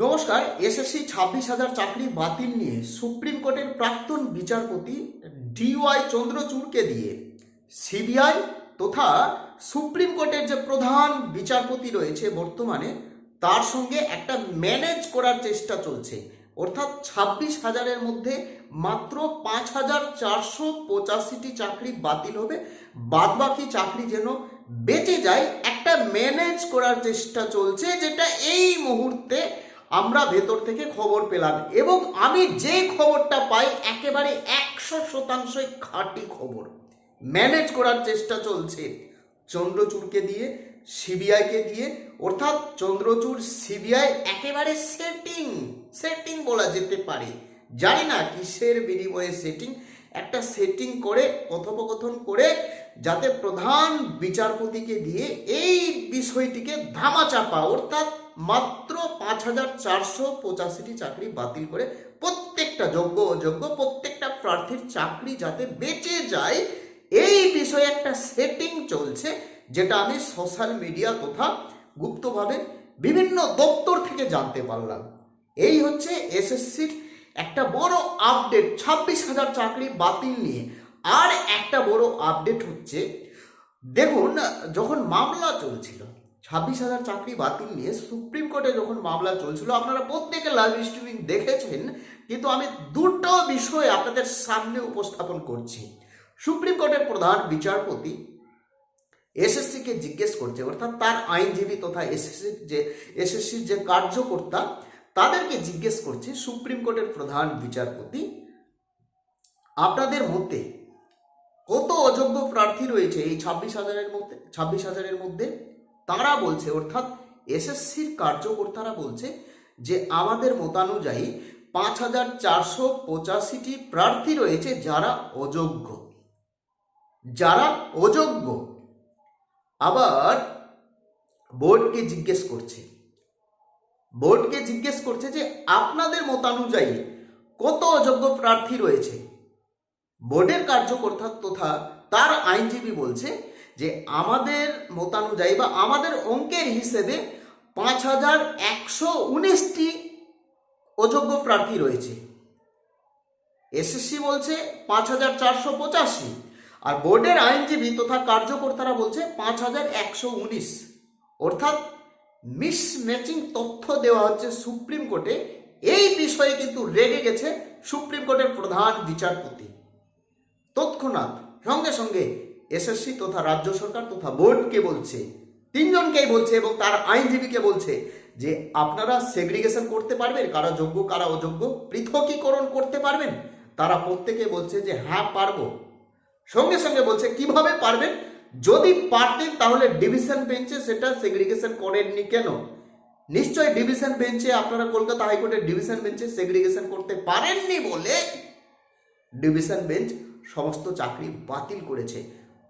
নমস্কার, এসএসসি ছাব্বিশ হাজার চাকরি বাতিল নিয়ে সুপ্রিম কোর্টের প্রাক্তন বিচারপতি ডিওয়াই চন্দ্রচূড়কে দিয়ে সিবিআই তথা সুপ্রিম কোর্টের যে প্রধান বিচারপতি রয়েছে বর্তমানে, তার সঙ্গে একটা ম্যানেজ করার চেষ্টা চলছে। অর্থাৎ ছাব্বিশ হাজারের মধ্যে মাত্র পাঁচ হাজার চারশো পঁচাশিটি চাকরি বাতিল হবে। বাদবাকি চাকরি যেন বেঁচে যায়, একটা ম্যানেজ করার চেষ্টা চলছে, যেটা এই মুহূর্তে আমরা ভেতর থেকে খবর পেলাম এবং আমি যে খবরটা পাই একেবারে একশো শতাংশই খাঁটি খবর। ম্যানেজ করার চেষ্টা চলছে। চন্দ্রচূড়কে দিয়ে, সিবিআইকে দিয়ে, অর্থাৎ চন্দ্রচূড় সিবিআই একেবারে সেটিং সেটিং বলা যেতে পারে। জানি না কিসের বিনিময়ে সেটিং একটা সেটিং করে, কথোপকথন করে, যাতে প্রধান বিচারপতিকে দিয়ে এই বিষয়টিকে ধামাচাপা, অর্থাৎ মাত্র পাঁচ হাজার চারশো পঁচাশিটি চাকরি বাতিল করে প্রত্যেকটা যোগ্য অযোগ্য, প্রত্যেকটা প্রার্থীর চাকরি যাতে বেঁচে যায়, এই বিষয়ে একটা সেটিং চলছে যেটা আমি সোশ্যাল মিডিয়া তথা গুপ্তভাবে বিভিন্ন দপ্তর থেকে জানতে পারলাম। এই হচ্ছে এসএসসির একটা বড় আপডেট ছাব্বিশ হাজার চাকরি বাতিল নিয়ে। আর একটা বড় আপডেট হচ্ছে, দেখুন, যখন মামলা চলছিল ছাব্বিশ হাজার চাকরি বাতিল নিয়ে সুপ্রিম কোর্টে যখন মামলা চলছিল, আপনারা প্রত্যেকে লাইভ স্ট্রিমিং দেখেছেন, কিন্তু আমি দুটো বিষয় আপনাদের সামনে উপস্থাপন করছি। সুপ্রিম কোর্টের প্রধান বিচারপতি এসএসসিকে জিজ্ঞেস করছে, অর্থাৎ তার আইনজীবী তথা এসএসসি যে এসএসসির যে কার্যকর্তা, তাদেরকে জিজ্ঞেস করছে সুপ্রিম কোর্টের প্রধান বিচারপতি, আপনাদের মধ্যে কত অযোগ্য প্রার্থী রয়েছে এই ছাব্বিশ হাজারের মধ্যে, ছাব্বিশ হাজারের মধ্যে? তারা বলছে, অর্থাৎ এসএসসির কার্যকর্তারা বলছে যে আমাদের মতানুযায়ী পাঁচ হাজার চারশো পঁচাশিটি প্রার্থী রয়েছে যারা অযোগ্য। যারা অযোগ্য। আবার বোর্ডকে জিজ্ঞেস করছে। বোর্ডকে জিজ্ঞেস করছে যে আপনাদের মতানুযায়ী কত অযোগ্য প্রার্থী রয়েছে? বোর্ডের কার্যকর্তা তথা তার আইনজীবী বলছে যে আমাদের মতানুযায়ী বা আমাদের অঙ্কের হিসেবে পাঁচ হাজার একশো উনিশটি অযোগ্য প্রার্থী রয়েছে। এসএসসি বলছে পাঁচ হাজার চারশো পঁচাশি আর বোর্ডের আইনজীবী তথা কার্যকর্তারা বলছে পাঁচ হাজার একশো উনিশ। অর্থাৎ মিস ম্যাচিং তথ্য দেওয়া হচ্ছে সুপ্রিম কোর্টে। এই বিষয়ে কিন্তু রেগে গেছে সুপ্রিম কোর্টের প্রধান বিচারপতি। তৎক্ষণাৎ সঙ্গে সঙ্গে এসএসসি তথা রাজ্য সরকার তথা বোর্ডকে বলছে, তিনজনকেই বলছে এবং তার আইনজীবীকে বলছে যে আপনারা সেগ্রিগেশন করতে পারবেন, কারা যোগ্য, কারা অযোগ্য, পৃথকীকরণ করতে পারবেন। তারা প্রত্যেকে বলছে যে হ্যাঁ পারব। সঙ্গে সঙ্গে বলছে, কীভাবে পারবেন? যদি পারতেন তাহলে ডিভিশন বেঞ্চে সেটা সেগ্রিগেশন করেননি কেন? নিশ্চয় ডিভিশন বেঞ্চে আপনারা কলকাতা হাইকোর্টের ডিভিশন বেঞ্চে সেগ্রিগেশন করতে পারেননি বলে ডিভিশন বেঞ্চ সমস্ত চাকরি বাতিল করেছে।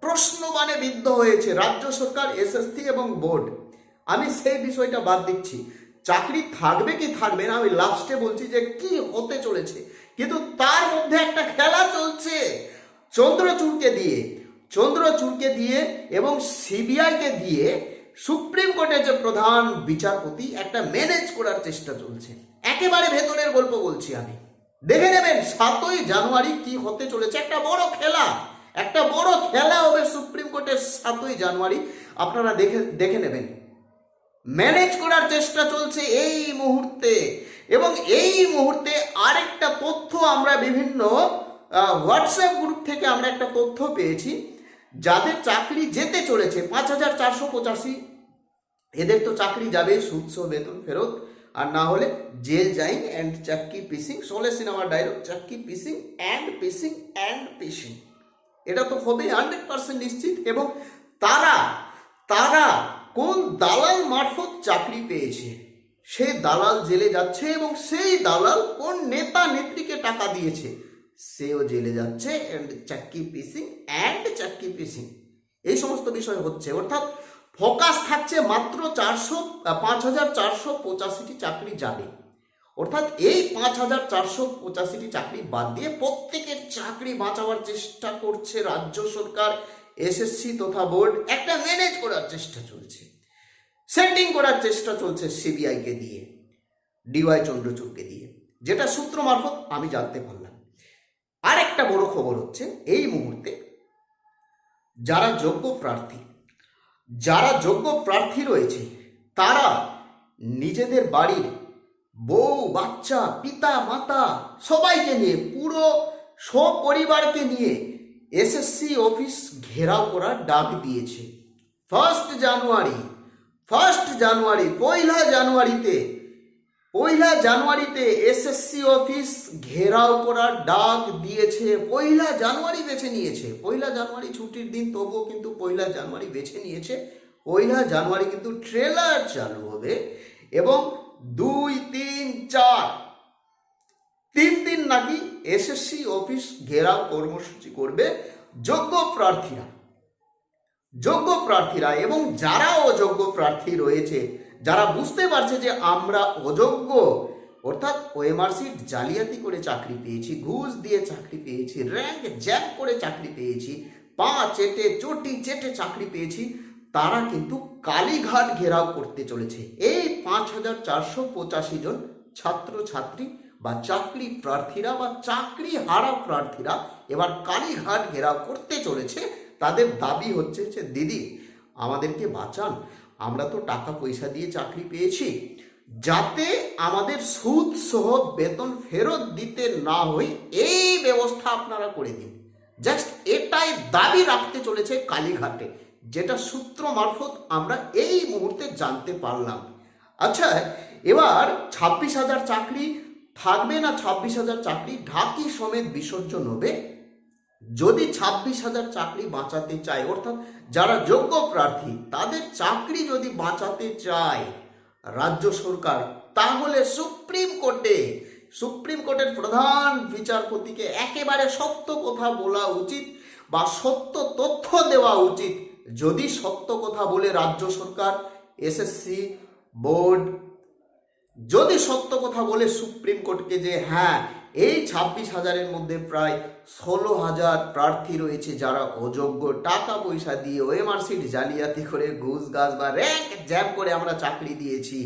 প্রশ্নবানে বিদ্ধ হয়েছে রাজ্য সরকার, এসএসসি এবং বোর্ড। আমি সেই বিষয়টা বাদ দিচ্ছি। চাকরি থাকবে কি থাকবে না, আমি লাস্টে বলছি যে কি হতে চলেছে। কিন্তু তার মধ্যে একটা খেলা চলছে চন্দ্রচূড়কে দিয়ে। চন্দ্রচূড়কে দিয়ে এবং সিবিআইকে দিয়ে সুপ্রিম কোর্টের যে প্রধান বিচারপতি একটা ম্যানেজ করার চেষ্টা চলছে। একেবারে ভেতরের গল্প বলছি আমি। দেখে নেবেন, সাতই জানুয়ারি কি হতে চলেছে, একটা বড় খেলা। একটা বড় খেলা হবে সুপ্রিম কোর্টের সাতই জানুয়ারি। আপনারা দেখে দেখে নেবেন। ম্যানেজ করার চেষ্টা চলছে এই মুহূর্তে। এবং এই মুহূর্তে আরেকটা তথ্য আমরা বিভিন্ন হোয়াটসঅ্যাপ গ্রুপ থেকে আমরা একটা তথ্য পেয়েছি। যাদের চাকরি যেতে চলেছে, পাঁচ হাজার চারশো পঁচাশি। এদের তো চাকরি যাবে সুৎস বেতন ফেরত। আর না হলে জেল যাইং অ্যান্ড চাক্কি পিসিং সোলে সিনেমার ডায়লগ চাক্কি পিসিং অ্যান্ড পিসিং অ্যান্ড পিসিং এটা তো হবে হান্ড্রেড পার্সেন্ট নিশ্চিত এবং তারা তারা কোন দালাল মারফত চাকরি পেয়েছে? সেই দালাল জেলে যাচ্ছে এবং সেই দালাল কোন নেতা নেত্রীকে টাকা দিয়েছে? সেও জেলে যাচ্ছে অ্যান্ড চাক্কি পিসিং অ্যান্ড চাক্কি পিসিং। এই সমস্ত বিষয় হচ্ছে, অর্থাৎ ফোকাস থাকছে মাত্র চারশো, পাঁচ হাজার চারশো পঁচাশিটি চাকরি যাবে। অর্থাৎ এই পাঁচ হাজার চারশো পঁচাশিটি চাকরি বাদ দিয়ে প্রত্যেকের চাকরি বাঁচাবার চেষ্টা করছে রাজ্য সরকার এসএসসি তথা বোর্ড। একটা ম্যানেজ করার চেষ্টা চলছে। সেটিং করার চেষ্টা চলছে সিবিআইকে দিয়ে ডিওয়াই চন্দ্রচূড়কে দিয়ে। যেটা সূত্র মারফত আমি জানতে পারলাম। আর একটা বড় খবর হচ্ছে, এই মুহূর্তে যারা যোগ্য প্রার্থী, যারা যোগ্য প্রার্থী রয়েছে, তারা নিজেদের বাড়ির বউ, বাচ্চা, পিতা, মাতা, সবাইকে নিয়ে, পুরো সপরিবারকে নিয়ে এসএসসি অফিস ঘেরাও করার ডাক দিয়েছে। ফার্স্ট জানুয়ারি ফার্স্ট জানুয়ারি পয়লা জানুয়ারিতে পয়লা জানুয়ারিতে এসএসসি অফিস ঘেরাও করার ডাক দিয়েছে। পয়লা জানুয়ারি বেছে নিয়েছে। পয়লা জানুয়ারি ছুটির দিন তবুও কিন্তু পয়লা জানুয়ারি বেছে নিয়েছে। পয়লা জানুয়ারি কিন্তু ট্রেলার চালু হবে এবং দুই নাকি এসএসসি অফিস ঘেরাও কর্মসূচি করবে যোগ্য প্রার্থীরা? যোগ্য প্রার্থীরা এবং যারা অযোগ্য প্রার্থী রয়েছে, যারা বুঝতে পারছে যে আমরা অযোগ্য, অর্থাৎ ওএমআরসি জালিয়াতি করে চাকরি পেয়েছি, ঘুষ দিয়ে চাকরি পেয়েছি র্যাঙ্ক জ্যাক করে চাকরি পেয়েছি, পা চেটে, চটি চেটে চাকরি পেয়েছি, তারা কিন্তু কালীঘাট ঘেরাও করতে চলেছে। এই পাঁচ হাজার চারশো পঁচাশি জন ছাত্র ছাত্রী বা চাকরি প্রার্থীরা বা চাকরি হারা প্রার্থীরা এবার কালীঘাট ঘেরাও করতে চলেছে। তাদের দাবি হচ্ছে যে, দিদি, আমাদেরকে বাঁচান। আমরা তো টাকা পয়সা দিয়ে চাকরি পেয়েছি। যাতে আমাদের সুদ সহ বেতন ফেরত দিতে না হই এই ব্যবস্থা আপনারা করে দিন। জাস্ট এটাই দাবি রাখতে চলেছে কালীঘাটে, যেটা সূত্র মারফত আমরা এই মুহূর্তে জানতে পারলাম। আচ্ছা এবার ছাব্বিশ হাজার চাকরি থাকবে না ছাব্বিশ হাজার চাকরি, ঢাকি সমেত বিসর্জন হবে। যদি ছাব্বিশ হাজার চাকরি বাঁচাতে চায়, অর্থাৎ যারা যোগ্য প্রার্থী, তাদের চাকরি যদি বাঁচাতে চায় রাজ্য সরকার, তাহলে সুপ্রিম কোর্টে, সুপ্রিম কোর্টের প্রধান বিচারপতিকে একেবারে সত্য কথা বলা উচিত বা সত্য তথ্য দেওয়া উচিত। যদি সত্য কথা বলে রাজ্য সরকার, এসএসসি বোর্ড যদি সত্য কথা বলে সুপ্রিম কোর্টকে যে হ্যাঁ এই ছাব্বিশ হাজারের মধ্যে প্রায় ষোলো হাজার প্রার্থী রয়েছে যারা অযোগ্য টাকা পয়সা দিয়ে ওএমআরসির জালিয়াতি করে ঘুষ গাছ বা র্যাঙ্ক জ্যাম করে আমরা চাকরি দিয়েছি,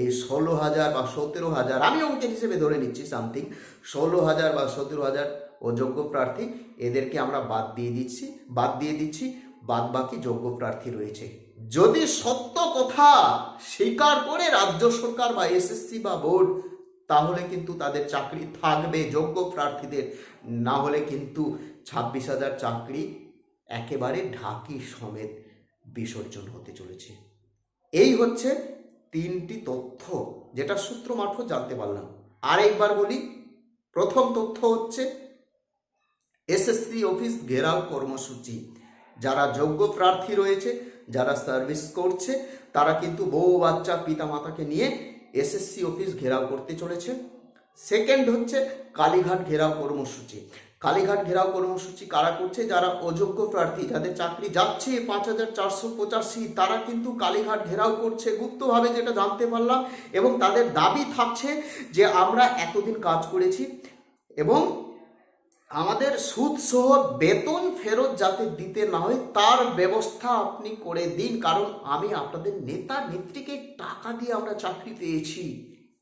এই ষোলো হাজার বা সতেরো হাজার, আমি অঙ্কের হিসেবে ধরে নিচ্ছি সামথিং ষোলো হাজার বা সতেরো হাজার অযোগ্য প্রার্থী, এদেরকে আমরা বাদ দিয়ে দিচ্ছি, বাদ দিয়ে দিচ্ছি বাদ বাকি যোগ্য প্রার্থী রয়েছে। যদি সত্য কথা স্বীকার করে রাজ্য সরকার বা এসএসসি বা বোর্ড, তাহলে কিন্তু তাদের চাকরি থাকবে, যোগ্য প্রার্থীদের। না হলে কিন্তু ছাব্বিশ হাজার চাকরি একেবারে ঢাকি সমেত বিসর্জন হতে চলেছে। এই হচ্ছে তিনটি তথ্য, যেটা সূত্র মারফত জানতে পারলাম। আরেকবার বলি, প্রথম তথ্য হচ্ছে এসএসসি অফিস ঘেরাও কর্মসূচি। যারা যোগ্য প্রার্থী রয়েছে, যারা সার্ভিস করছে, তারা কিন্তু বউ, বাচ্চা পিতা মাতাকে নিয়ে এসএসসি অফিস ঘেরাও করতে চলেছে। সেকেন্ড হচ্ছে কালীঘাট ঘেরাও কর্মসূচি। কালীঘাট ঘেরাও কর্মসূচি কারা করছে? যারা অযোগ্য প্রার্থী, যাদের চাকরি যাচ্ছে পাঁচ হাজার চারশো পঁচাশি, তারা কিন্তু কালীঘাট ঘেরাও করছে গুপ্তভাবে, যেটা জানতে পারলাম। এবং তাদের দাবি থাকছে যে আমরা এতদিন কাজ করেছি এবং আমাদের সুদ সহ বেতন ফেরত যাতে দিতে না হয়, তার ব্যবস্থা আপনি করে দিন। কারণ আমি আপনাদের নেতা নেত্রীকে টাকা দিয়ে আমরা চাকরি পেয়েছি।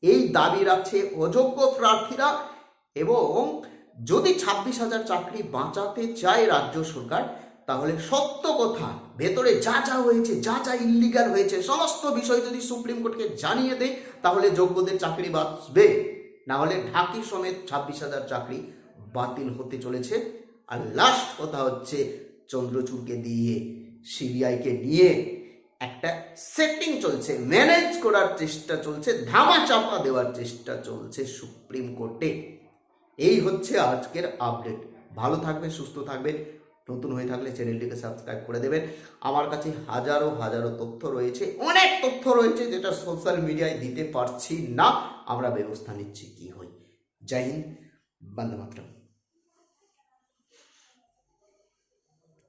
এই দাবি রাখছে অযোগ্য প্রার্থীরা এবং যদি ছাব্বিশ হাজার চাকরি বাঁচাতে চায় রাজ্য সরকার, তাহলে সত্য কথা, ভেতরে যা যা হয়েছে, যা যা ইল্লিগাল হয়েছে, সমস্ত বিষয় যদি সুপ্রিম কোর্টকে জানিয়ে দেয় তাহলে যোগ্যদের চাকরি বাঁচবে। না হলে ঢাকি সমেত ছাব্বিশ হাজার চাকরি বাতিল হতে চলেছে। আর লাস্ট কথা হচ্ছে, চন্দ্রচূড়কে দিয়ে, সিবিআইকে নিয়ে একটা সেটিং চলছে ম্যানেজ করার চেষ্টা চলছে ধামা চাপা দেওয়ার চেষ্টা চলছে সুপ্রিম কোর্টে। এই হচ্ছে আজকের আপডেট ভালো থাকবেন, সুস্থ থাকবেন, নতুন হয়ে থাকলে চ্যানেলটিকে সাবস্ক্রাইব করে দেবেন। আমার কাছে হাজারো হাজারো তথ্য রয়েছে, অনেক তথ্য রয়েছে যেটা সোশ্যাল মিডিয়ায় দিতে পারছি না। আমরা ব্যবস্থা নিচ্ছি কি হয়। জয় হিন্দ। Banda Matrón.